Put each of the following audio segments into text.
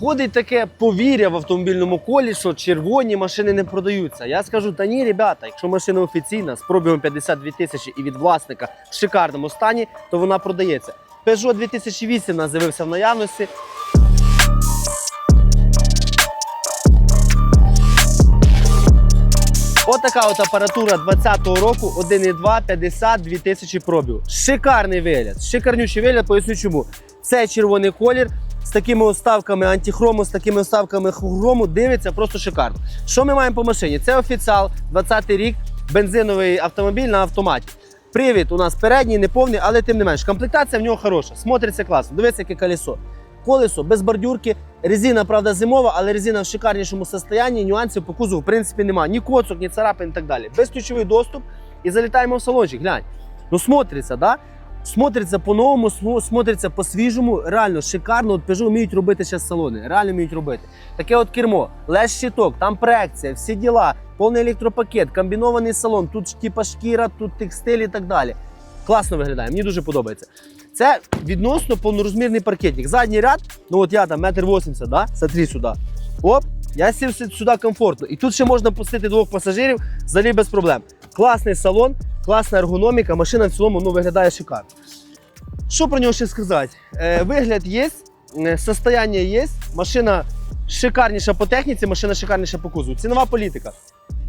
ходить таке повір'я в автомобільному колі, що червоні машини не продаються. Я скажу, та ні, ребята, якщо машина офіційна з пробігом 52 тисячі і від власника в шикарному стані, то вона продається. Peugeot 2008 у нас з'явився в наявності. Отака от апаратура 20-го року, 1,2, 52 тисячі пробігу. Шикарний вигляд, шикарнючий вигляд, поясню чому. Це червоний колір з такими оставками антихрому, з такими оставками хрому, дивиться просто шикарно. Що ми маємо по машині? Це офіціал, 20-й рік, бензиновий автомобіль на автоматі. Привід у нас передній, не повний, але тим не менш. Комплектація в нього хороша, смотриться класно. Дивіться, яке колесо. Колесо без бордюрки, резина, правда, зимова, але резина в шикарнішому стані, нюансів по кузову в принципі немає. Ні коцок, ні царапин і так далі. Безключовий доступ і залітаємо в салончик. Глянь. Ну смотриться, да? Смотриться по-новому, смотриться по-свіжому, реально шикарно. От Peugeot вміють робити зараз салони, реально вміють робити. Таке от кермо, лес щиток, там проекція, всі діла, повний електропакет, комбінований салон, тут типа шкіра, тут текстиль і так далі. Класно виглядає, мені дуже подобається. Це відносно повнорозмірний паркетник. Задній ряд, ну от я там метр вісімдесят, да? Смотри сюди. Оп, я сів сюди комфортно. І тут ще можна пустити двох пасажирів взагалі без проблем. Класний салон, класна ергономіка, машина в цілому ну, виглядає шикарно. Що про нього ще сказати? Е, вигляд є, е, состояння є, машина шикарніша по техніці, машина шикарніша по кузову. Цінова політика.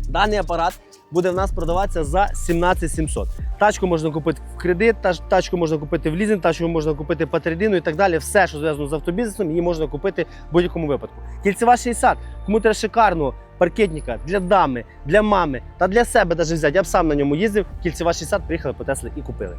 Даний апарат буде в нас продаватися за 17 700. Тачку можна купити в кредит, тачку можна купити в лізинг, тачку можна купити по трейдину і так далі. Все, що зв'язано з автобізнесом, її можна купити в будь-якому випадку. Кільцева 60. Кому треба шикарного паркетника для дами, для мами та для себе навіть взяти. Я б сам на ньому їздив. Кільцева 60 приїхали потесли і купили.